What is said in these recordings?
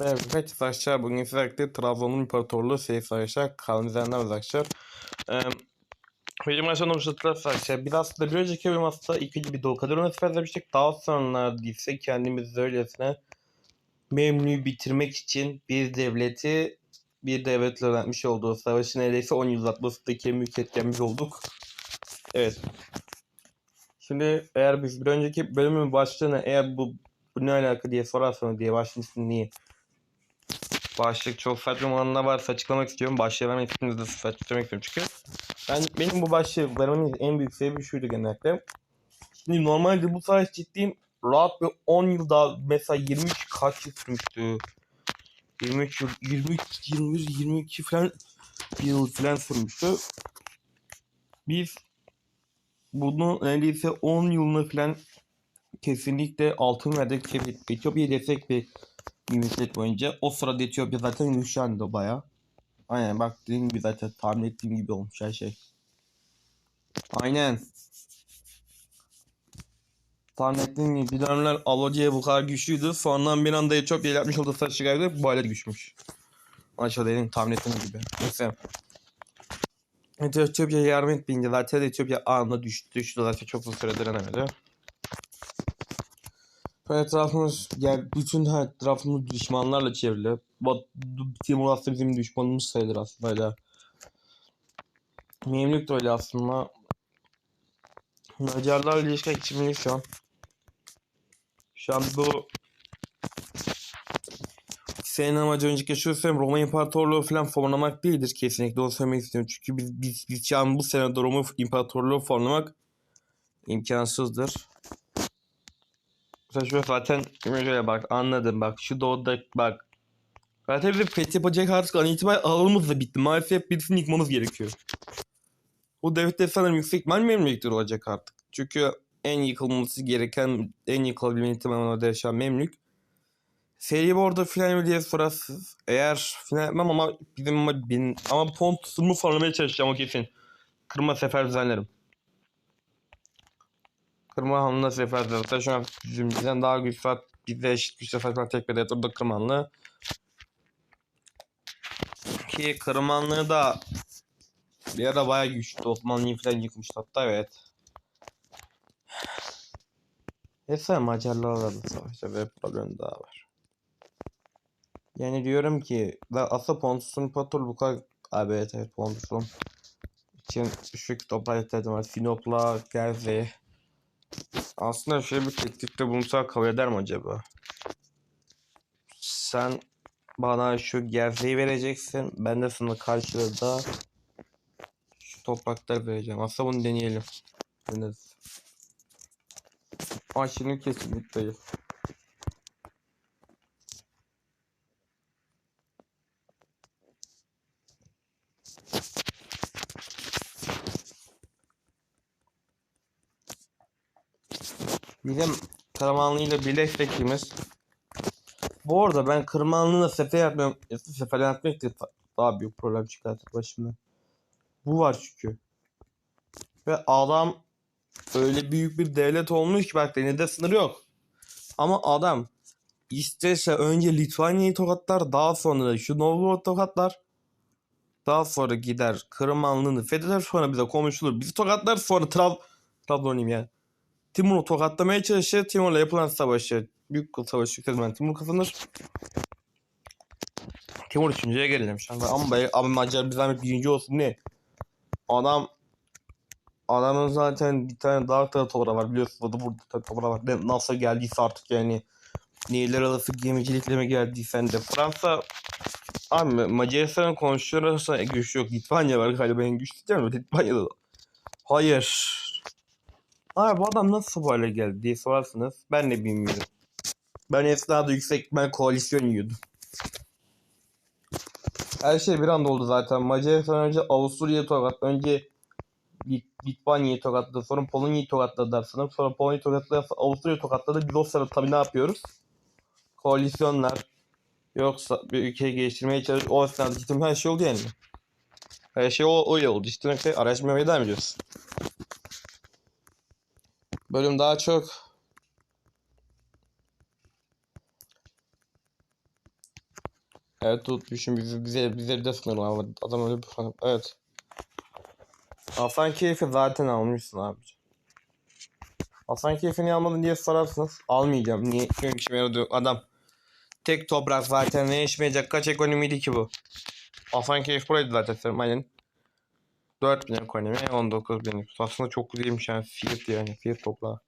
Evet arkadaşlar bugün sizlerle Trabzon'un İmparatorluğu Seyif Arkadaşlar kanalın var arkadaşlar. Ee, benim aşağıda arkadaşlar biz aslında bir önceki bölüm aslında ikinci bir Doğu Kadir Nasip izlemiştik. Daha sonra ise kendimiz öylesine Memlü'yü bitirmek için bir devleti bir devletle öğrenmiş olduğu savaşı neredeyse 10 yıl uzatmasındaki en olduk. Evet. Şimdi eğer biz bir önceki bölümün başlığını eğer bu bu ne alaka diye sorarsanız diye başlığın niye Başlık çok saçma olanlar varsa açıklamak istiyorum. Başlığı vermek istediğinizde açıklamak istiyorum çünkü. Ben, benim bu başlığı vermemin en büyük sebebi şuydu genellikle. Şimdi normalde bu savaş ciddiyim. Rahat bir 10 yıl daha mesela 23 kaç yıl sürmüştü? 23 yıl, 23, 23, 22 falan yıl falan sürmüştü. Biz bunu neredeyse 10 yılını falan kesinlikle altın verdik. Etiyopya'ya destek bir bir müddet boyunca. O sırada Etiyopya zaten güçlendi baya. Aynen bak dediğim gibi zaten tahmin ettiğim gibi olmuş her şey. Aynen. Tahmin ettiğim gibi bir dönemler Alociye bu kadar güçlüydü. Sonradan bir anda Etiyopya ile yapmış olduğu saçı geldi. Bu hale düşmüş. Aşağıda dediğim tahmin ettiğim gibi. Neyse. Etiyopya'ya yardım etmeyince zaten Etiyopya anında düştü. Düştü zaten çok uzun süre direnemedi. Etrafımız yani bütün her etrafımız düşmanlarla çevrili. Timur aslında bizim düşmanımız sayılır aslında öyle. Memlük de öyle aslında. Macarlarla ilişki içimli şu an. Şu an bu senin amacı önceki şu söyleyeyim Roma İmparatorluğu falan formlamak değildir kesinlikle onu söylemek istiyorum. Çünkü biz, biz, biz şu an bu senede Roma İmparatorluğu formlamak imkansızdır. Saçma zaten şöyle bak anladım bak şu doğuda bak. Zaten bizim fethi yapacak artık an itibariyle alanımız da bitti. Maalesef birisini yıkmamız gerekiyor. O devlette sanırım yüksek ihtimal memlükler olacak artık. Çünkü en yıkılması gereken, en yıkılabilme ihtimalle yaşayan memlük. Seri bu arada final diye sorasız. Eğer final yapmam ama bizim ama, bin, ama Pontus'umu formlamaya çalışacağım o kesin. Kırma sefer düzenlerim. Kırma Hanlı'na sefer zaten şu an bizden daha güçlü. Bize eşit güçle saçma tek bir da Kırmanlı. Ki Kırmanlı da bir ara bayağı güçlü. Osmanlı'yı falan yıkmıştı hatta evet. Neyse Macarlarla da savaşta ve problem daha var. Yani diyorum ki da aslında Pontus'un Patul bu kadar abi evet evet Pontus'un için şu toprak ihtiyacım var. Sinop'la Gerze aslında şöyle bir teklifte bulunsa kabul eder mi acaba? Sen bana şu gerzeyi vereceksin. Ben de sana karşılığında şu toprakları vereceğim. Aslında bunu deneyelim. Deneriz. Ama şimdi kesinlikle değil. Bizim Karamanlı ile birleştikimiz bu arada ben Kırmanlı'na sefer yapmıyorum. Sefer yapmak da daha büyük problem çıkartır başıma. Bu var çünkü. Ve adam öyle büyük bir devlet olmuş ki bak denizde sınır yok. Ama adam istese önce Litvanya'yı tokatlar daha sonra şu Novgorod tokatlar. Daha sonra gider Kırmanlı'nı fetheder sonra bize konuşulur. Bizi tokatlar sonra Trab Trabzon'uyum yani. Timur'u tokatlamaya çalışır. Timur'la yapılan savaşı, büyük savaşı kazanır. Timur kazanır. Timur üçüncüye gerilemiş. Ama, be, ama Macar bir zahmet birinci olsun ne? Adam Adamın zaten bir tane daha tane toprağı var biliyorsunuz. Da burada toprağı var. Nasıl geldiyse artık yani. Nehirler arası gemicilikle mi geldiysen de. Fransa Abi Macaristan'ın komşular arasında güç yok. Litvanya var galiba en güçlü değil mi? Litvanya'da da. Hayır. Abi bu adam nasıl bu hale geldi diye sorarsınız. Ben de bilmiyorum. Ben esnada yüksek ihtimal koalisyon yiyordum. Her şey bir anda oldu zaten. Macaristan önce Avusturya'yı tokat, önce Lit Litvanya'yı tokatladı, sonra Polonya'yı tokatladılar sanırım. Sonra Polonya'yı tokatladı, Avusturya'yı tokatladı. Biz o sırada tabii ne yapıyoruz? Koalisyonlar. Yoksa bir ülkeyi geliştirmeye çalış. O esnada gittim her şey oldu yani. Her şey o öyle oldu. İşte araştırmaya devam ediyoruz. Bölüm daha çok Evet tutmuşum bizi bize bize de sınırlar adam öyle bir falan. Evet. Hasan keyfi zaten almışsın abi. Hasan keyfini almadın diye sorarsınız. Almayacağım. Niye? Çünkü işime yaradı. Adam tek toprak zaten ne işmeyecek kaç ekonomiydi ki bu? Hasan keyif buraydı zaten aynen. 4000 ekonomi 19 bin. Aslında çok güzelmiş yani fiyat yani fiyat toprağı.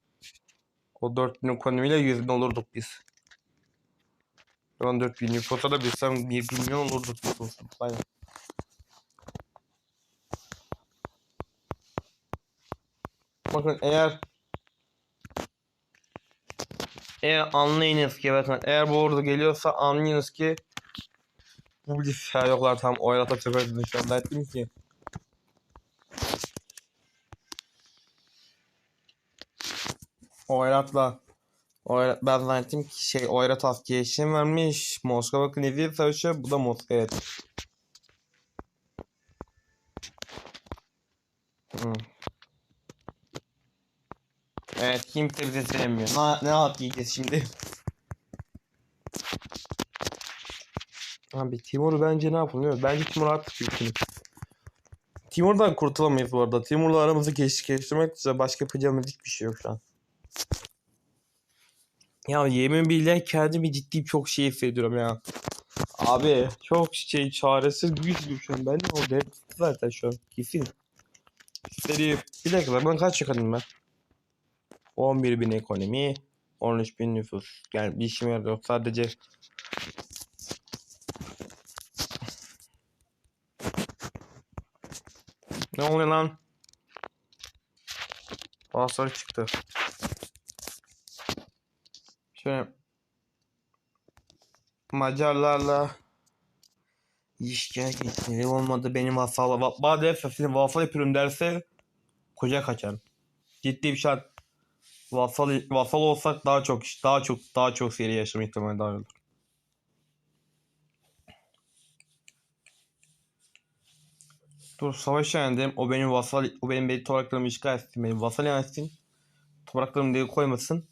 O 4000 ekonomiyle 100 bin olurduk biz. 14 bin nüfusa da bilsem 1 milyon olurduk nüfusa. Aynen. Bakın eğer eğer anlayınız ki bakın eğer bu orada geliyorsa anlayınız ki bu bilgisayar yoklar tam oynata sefer anda ettim ki Oyrat'la Oyrat, ben zannettim ki şey Oyrat askıya işim vermiş. Moskova Knezi savaşı bu da Moskova evet. Hmm. Evet kimse bize sevmiyor. Ne, ne yiyeceğiz şimdi? Abi Timur bence ne yapılıyor? Bence Timur artık yükünü. Timur'dan kurtulamayız bu arada. Timur'la aramızı geç, geliştirmek için başka yapacağımız hiçbir şey yok şu an. Ya yemin billah kendimi ciddi çok şey hissediyorum ya. Abi çok şey çaresiz şu an. Ben de o dert zaten şu an. Kesin. Seri bir dakika ben kaç yakınım ben? 11 bin ekonomi. 13 bin nüfus. Yani bir işime yarıyor. Sadece Ne oluyor lan? Basar çıktı. Şöyle Macarlarla ilişkiye geçmeli olmadı benim vasal Bana derse senin vasal yapıyorum derse koca kaçar. Ciddi bir şart. Vasal, vasal olsak daha çok daha çok daha çok seri yaşama ihtimali daha olur. Dur savaş yendim. O benim vasal o benim benim topraklarımı işgal etsin. Benim vasal yensin. Topraklarımı değil koymasın.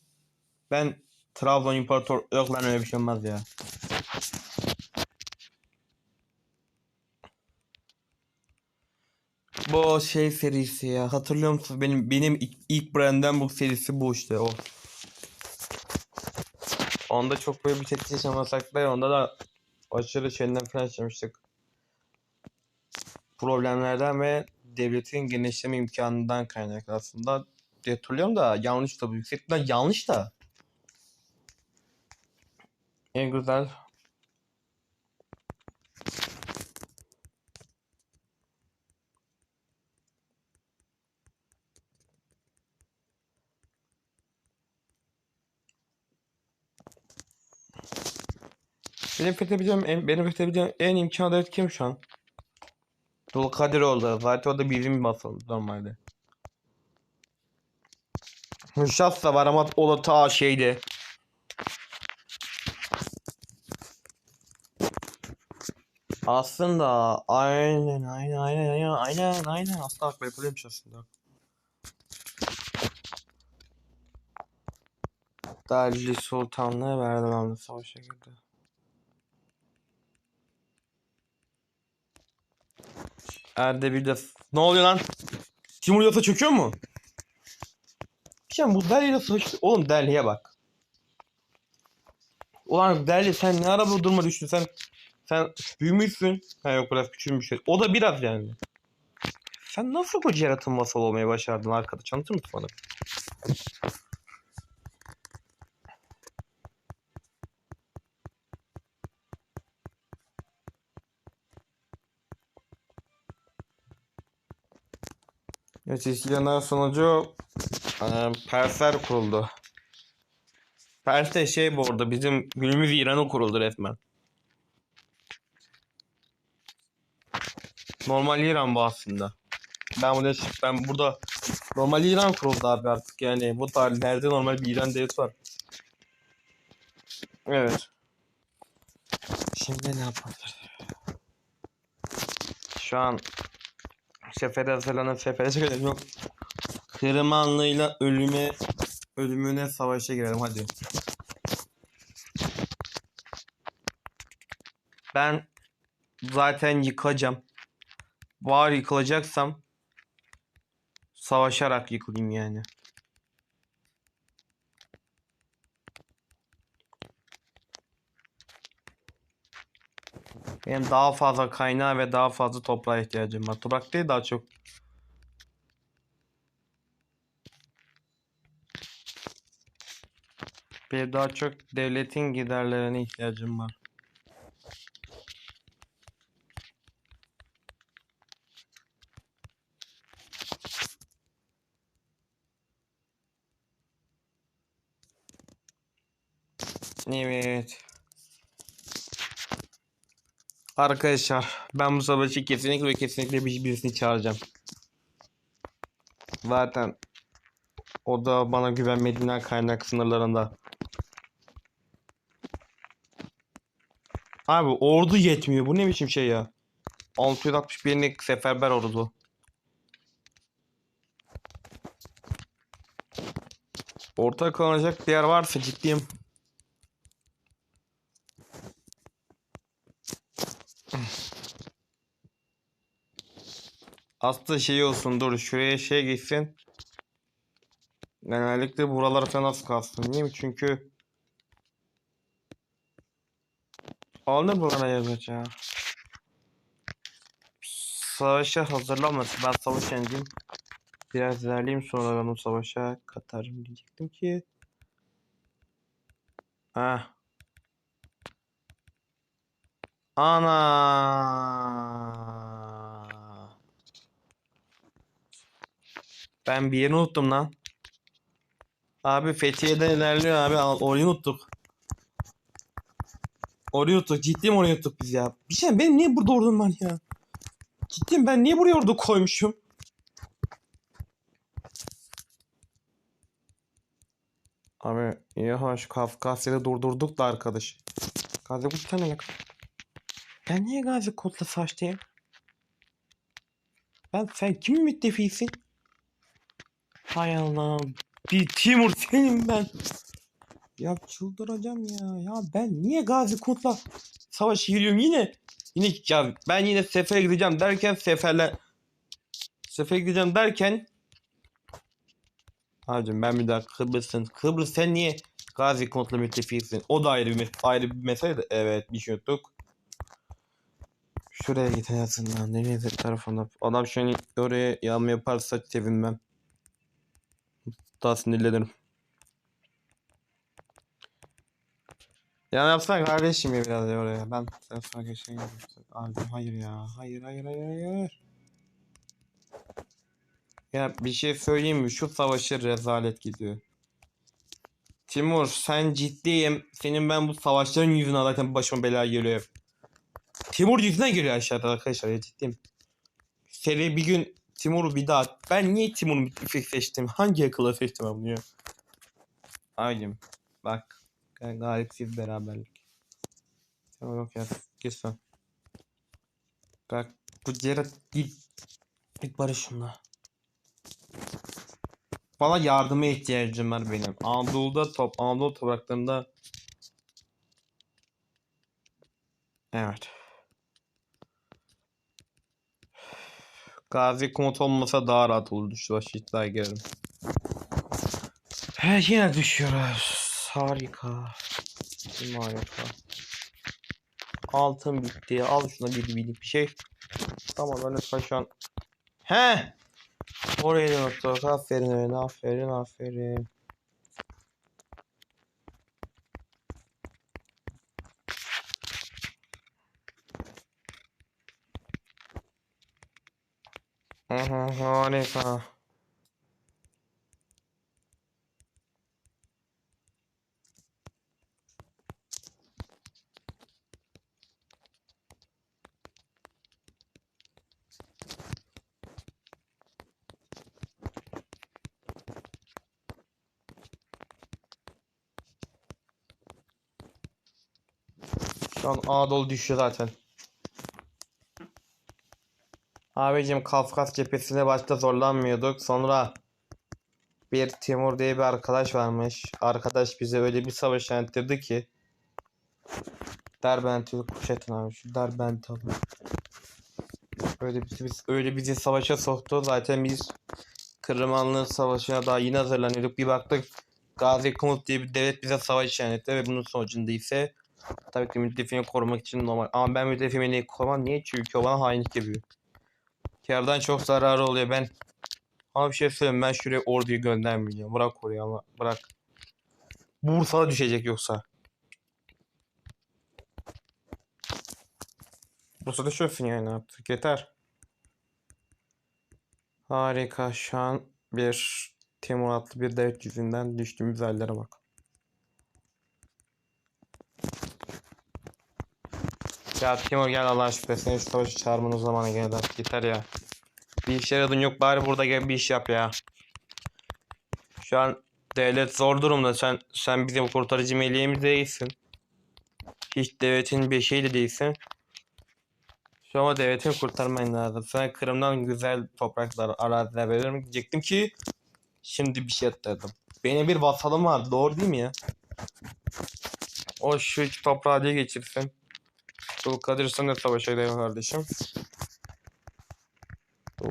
Ben Trabzon İmparator yok lan öyle bir şey olmaz ya. Bu şey serisi ya. Hatırlıyor musun? Benim benim ilk, ilk Brandon Book serisi bu işte o. Onda çok böyle bir tepki yaşamasak da onda da aşırı şeyden falan yaşamıştık. Problemlerden ve devletin genişleme imkanından kaynaklı aslında diye hatırlıyorum da yanlış da bu yüksekten yanlış da. En güzel Benim fethedebileceğim en, benim fethedebileceğim en imkanı kim şu an? Dul Kadiroğlu. Zaten o da bizim basın normalde. Müşaf da var ama o da ta şeydi. Aslında aynen aynen aynen aynen aynen aynen aslında bak yapılıyormuş aslında. Delhi Sultanlığı Verdivanlı Savaş'a girdi. Erdebil'de ne oluyor lan? Timur yasa çöküyor mu? Şey bu Delhi'yle savaş... Oğlum Delhi'ye bak. Ulan Delhi sen ne ara bu duruma düştün sen sen büyümüşsün. Ha yok biraz küçülmüş. O da biraz yani. Sen nasıl bu yaratım masal olmaya başardın arkadaş? Anlatır mısın bana? Evet İskilyanlar sonucu e, Persler kuruldu. Pers de şey bu arada bizim günümüz İran'ı kuruldu resmen. Normal İran bu aslında. Ben burada ben burada normal İran kuruldu abi artık yani bu tarihlerde normal bir İran devleti var. Evet. Şimdi ne yapabilir? Şu an Sefere Selan'a Sefere Selan'a yok. Kırmanlı'yla ölüme ölümüne savaşa girelim hadi. Ben zaten yıkacağım. Var yıkılacaksam savaşarak yıkılayım yani. Benim daha fazla kaynağı ve daha fazla toprağa ihtiyacım var. Toprak değil daha çok. Bir daha çok devletin giderlerine ihtiyacım var. Evet. Arkadaşlar ben bu savaşı kesinlikle ve kesinlikle bir- birisini çağıracağım. Zaten o da bana güvenmediğinden kaynak sınırlarında. Abi ordu yetmiyor. Bu ne biçim şey ya? 661'lik seferber ordu. Ortak kalacak bir yer varsa ciddiyim. Aslında şey olsun dur şuraya şey gitsin. Genellikle buralar falan az kalsın değil mi? Çünkü Alınır buralara yazık ya. Savaşa hazırlanmasın. Ben savaş yendim. Biraz ilerleyeyim sonra ben o savaşa katarım diyecektim ki. Ha. Ana. Ben bir yerini unuttum lan. Abi Fethiye'den ilerliyor abi. Orayı unuttuk. Orayı unuttuk. Ciddiyim orayı unuttuk biz ya. Bir şey benim niye burada ordum var ya? Ciddiyim ben niye buraya ordu koymuşum? Abi ya şu Kafkasya'da durdurduk da arkadaş. Gazi Kurt sen ne Ben niye Gazi Kurt'la savaştayım? Ben sen kimin müttefisin? Hay Allah'ım. Bir Timur senin ben. Ya çıldıracağım ya. Ya ben niye Gazi Kurt'la savaş giriyorum yine? Yine ya ben yine sefere gideceğim derken seferler sefere gideceğim derken Abicim ben bir daha Kıbrıs'ın Kıbrıs sen niye Gazi Kurt'la müttefiksin? O da ayrı bir, ayrı bir mesele de evet bir şey unuttuk. Şuraya git en azından. Nereye tarafına. Adam an oraya yağma yaparsa sevinmem. Daha sinirlenirim. Ya yapsana kardeşim ya biraz ya oraya. Ben sen sonra geçeyim. Abi hayır ya. Hayır hayır hayır hayır. Ya bir şey söyleyeyim mi? Şu savaşı rezalet gidiyor. Timur sen ciddiyim. Senin ben bu savaşların yüzünden zaten başıma bela geliyor. Timur yüzünden geliyor aşağıda arkadaşlar ya ciddiyim. Seri bir gün Timur'u bir daha... Ben niye Timur'u seçtim? Hangi akılla seçtim bunu ya? Abicim bak. Gal- Galipsiz beraberlik. Tamam yok ya. Sen. Bak bu Gerard git. Git barış şunla. Bana yardıma ihtiyacım var benim. Anadolu'da top, Anadolu topraklarında Evet. Gazi komut olmasa daha rahat olurdu şu başı iddiaya girerim. He yine düşüyoruz. Harika. Harika. Altın bitti. Al şuna bir bir bir şey. Tamam ben lütfen şu an. He. Oraya da. Aferin öyle. Aferin aferin. Harika. Şu an Anadolu düşüyor zaten. Abicim Kafkas cephesine başta zorlanmıyorduk. Sonra bir Timur diye bir arkadaş varmış. Arkadaş bize öyle bir savaş yönettirdi ki Derbent'i kuşatın abi. Şu Derbent'i alın. Öyle bizi, biz, öyle bizi savaşa soktu. Zaten biz Kırımanlı Savaşı'na daha yeni hazırlanıyorduk. Bir baktık Gazi Kumut diye bir devlet bize savaş ilan etti ve bunun sonucunda ise tabii ki müttefiğini korumak için normal. Ama ben müttefiğimi niye korumam? Niye? Çünkü o bana hainlik yapıyor. Kardan çok zararı oluyor. Ben ama bir şey söyleyeyim ben şuraya orduyu göndermeyeceğim. Bırak oraya ama bırak. Bursa'da düşecek yoksa. Bursa'da düşüyorsun yani artık yeter. Harika şu an bir Timur adlı bir devlet yüzünden düştüğümüz hallere bak. Ya Timur gel Allah aşkına seni şu savaşı çağırmanın zamanı geldi artık yeter ya. Bir işe yaradın yok bari burada gel bir iş yap ya. Şu an devlet zor durumda sen sen bizim kurtarıcı meleğimiz değilsin. Hiç devletin bir şeyi de değilsin. Şu an devletini kurtarman lazım. Sana Kırım'dan güzel topraklar, araziler veririm diyecektim ki şimdi bir şey atladım. Benim bir vasalım var. Doğru değil mi ya? O şu toprağı diye geçirsin. Kadir sen de savaşa gidelim kardeşim.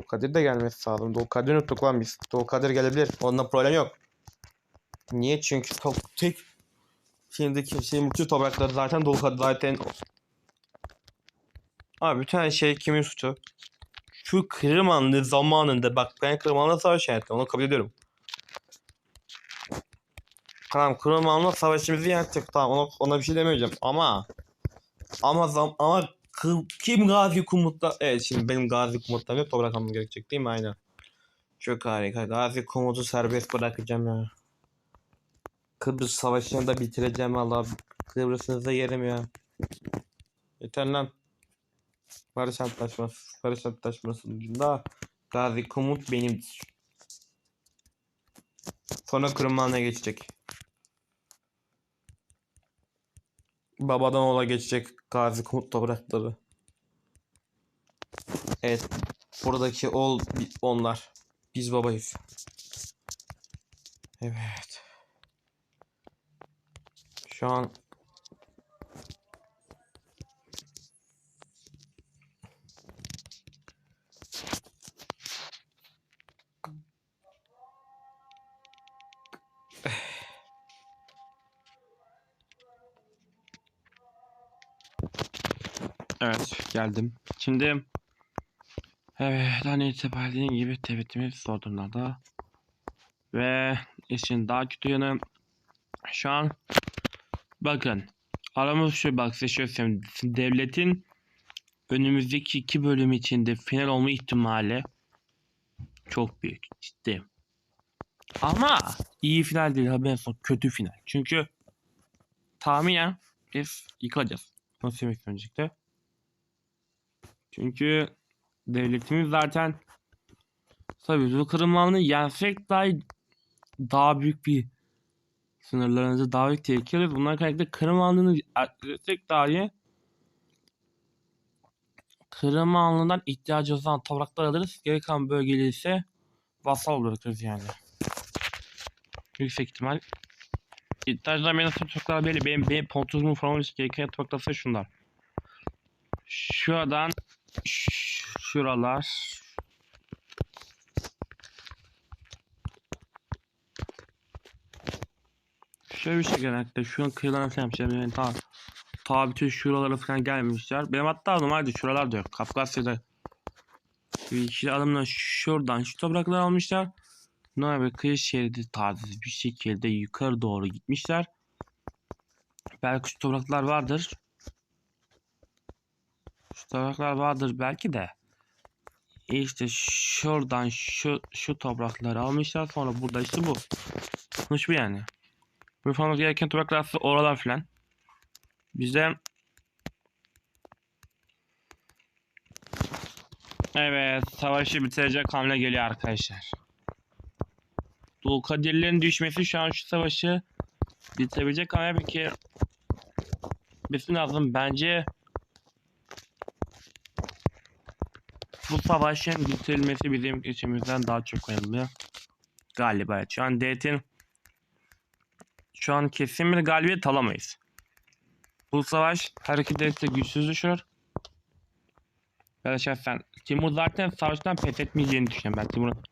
Kadir de gelmesi lazım. Doğu Kadir unuttuk lan biz. Doğu Kadir gelebilir. Onunla problem yok. Niye? Çünkü top, tek şimdiki şey bütün toprakları zaten Doğu Kadir zaten Abi bütün şey kimin suçu? Şu Kırımanlı zamanında bak ben Kırımanlı savaş yönettim onu kabul ediyorum. Tamam Kırımanlı savaşımızı yönettik tamam ona, ona bir şey demeyeceğim ama ama zam ama kim Gazi Kumut'ta evet şimdi benim Gazi Kumut'tan yok toprak almam gerekecek değil mi aynen. Çok harika Gazi Kumut'u serbest bırakacağım ya. Kıbrıs savaşını da bitireceğim Allah Kıbrıs'ınıza yerim ya. Yeter lan. Barış Antlaşması, Barış Antlaşması sonucunda Gazi Kumut benimdir. Sonra Kırımhan'a geçecek. Babadan oğula geçecek Gazi Kumut toprakları. Evet. Buradaki bi- onlar. Biz babayız. Evet. Şu an Evet geldim. Şimdi evet an itibariyle gibi devletimiz zor durumda. Ve işin daha kötü yanı şu an bakın aramız şu bak size şöyle söyleyeyim. Devletin önümüzdeki iki bölüm içinde final olma ihtimali çok büyük ciddi. Ama iyi final değil haberin olsun kötü final. Çünkü tahminen biz yıkılacağız. Nasıl demek öncelikle? Çünkü devletimiz zaten tabii bu kırılmanını yensek dahi daha büyük bir sınırlarınızı daha büyük tehlike alıyoruz. Bundan kaynaklı Kırımanlı'nı yensek dahi Kırımanlı'dan ihtiyacı olan topraklar alırız. Geri kalan bölgeleri ise vasal bırakırız yani. Yüksek ihtimal. İhtiyacından benim topraklar belli. Benim, benim pontuzumu falan gereken topraklar şunlar. Şuradan şuralar Şöyle bir şey genellikle şu an kıyılarına falan yapmışlar. Yani ta, ta bütün şuralara falan gelmişler. Benim hatta normalde şuralar da yok. Kafkasya'da bir iki adamlar şuradan şu toprakları almışlar. Normal bir kıyı şeridi tarzı bir şekilde yukarı doğru gitmişler. Belki şu topraklar vardır. Topraklar vardır belki de. İşte şuradan şu şu toprakları almışlar sonra burada işte bu. Sonuç bu yani. Bu yapmamız gereken topraklar aslında oralar filan. Bize Evet savaşı bitirecek hamle geliyor arkadaşlar. Dul Kadirlerin düşmesi şu an şu savaşı bitirebilecek ama peki bitsin lazım bence bu savaşın bitirilmesi bizim içimizden daha çok önemli. Galiba. Şu an devletin şu an kesin bir galibiyet alamayız. Bu savaş devleti güçsüz düşürür. Ben şahsen Timur zaten savaştan pes etmeyeceğini düşünüyorum ben Timur'un.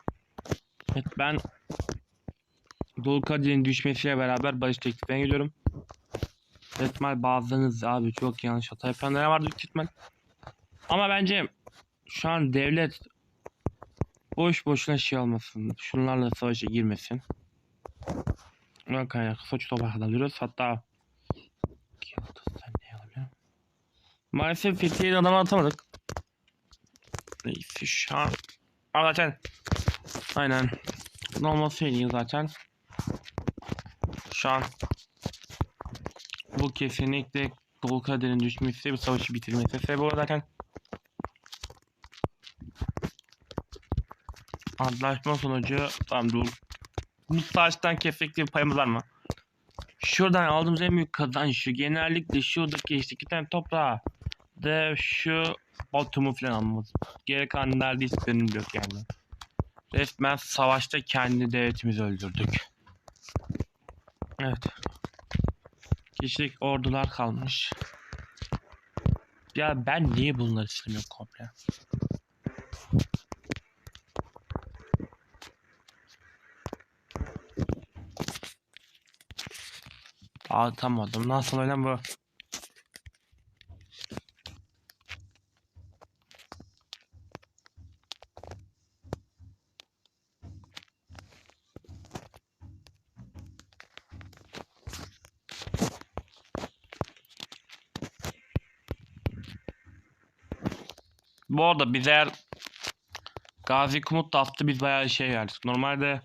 Evet ben Karadeniz'in düşmesiyle beraber barış teklifine gidiyorum. İhtimal bazılarınız abi çok yanlış hata yapanlar var büyük ihtimal. Ama bence şu an devlet boş boşuna şey olmasın. Şunlarla savaşa girmesin. Buna kaynaklı Soç topraktan alıyoruz. Hatta? Maalesef Fethiye'de adam atamadık. Neyse şu an. Aa, zaten. Aynen. Ne olması iyi zaten. Şu an bu kesinlikle Doğu Karadeniz'in düşmesi bu savaşı bitirmesi sebep zaten. Antlaşma sonucu tamam dur. Bu savaştan kesinlikle bir payımız var mı? Şuradan aldığımız en büyük kazanç şu. Genellikle şuradaki işte iki tane toprağı de şu Batum'u falan almamız. Geri kalan neredeyse benim yok yani. Resmen savaşta kendi devletimizi öldürdük. Evet. Kişilik ordular kalmış. Ya ben niye bunları istemiyorum komple? Atamadım. Nasıl öyle bu? Bu arada biz eğer Gazi Kumut da attı biz bayağı şey verdik. Normalde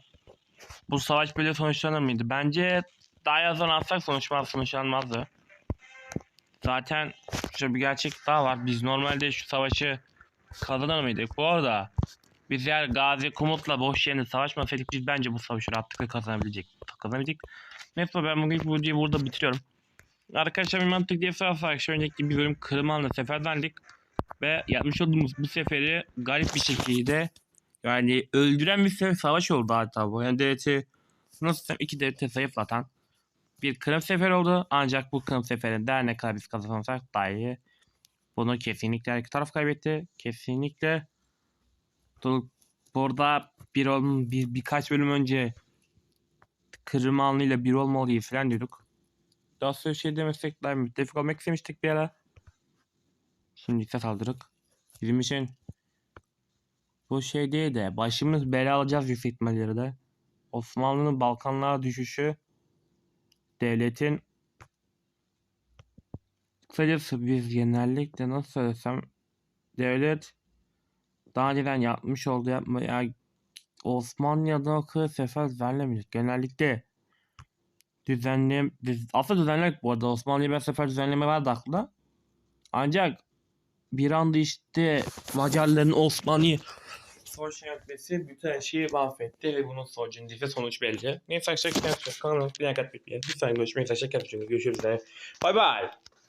bu savaş böyle sonuçlanır mıydı? Bence daha yazan atsak sonuçlar sonuçlanmazdı. Zaten şu bir gerçek daha var. Biz normalde şu savaşı kazanır mıydık? Bu arada biz eğer Gazi Kumut'la boş yerine savaşmasaydık biz bence bu savaşı rahatlıkla kazanabilecek. Kazanabildik. Neyse ben bugün bu videoyu burada bitiriyorum. Arkadaşlar bir mantık diye sorarsak şu önceki bir bölüm Kırıman'la seferdendik. Ve yapmış olduğumuz bu seferi garip bir şekilde yani öldüren bir savaş oldu hatta bu. Yani devleti nasıl desem iki devleti zayıflatan bir Kırım seferi oldu. Ancak bu Kırım seferinde ne kadar biz kazanırsak dahi bunu kesinlikle her iki taraf kaybetti. Kesinlikle bu- burada bir, bir birkaç bölüm önce Kırım ile bir olmalıyız falan diyorduk. Daha sonra şey demesek daha müttefik olmak istemiştik bir ara. Şimdi ise saldırık. Bizim için bu şey değil de başımız bela alacağız yüksek de. Osmanlı'nın Balkanlara düşüşü devletin kısacası biz genellikle nasıl söylesem devlet daha önceden yapmış olduğu yapma ya Osmanlı'da o kadar sefer düzenlemedik. Genellikle düzenlem düz, aslında düzenlemek bu arada Osmanlı'ya bir sefer düzenleme vardı aklında. Ancak bir anda işte Macarların Osmanlı'yı savaş yönetmesi bütün her şeyi mahvetti ve bunun sonucunda ise sonuç belli. Neyse arkadaşlar kanalıma bir like atmayı unutmayın. Bir sonraki görüşmek üzere. Görüşürüz. Bye bye.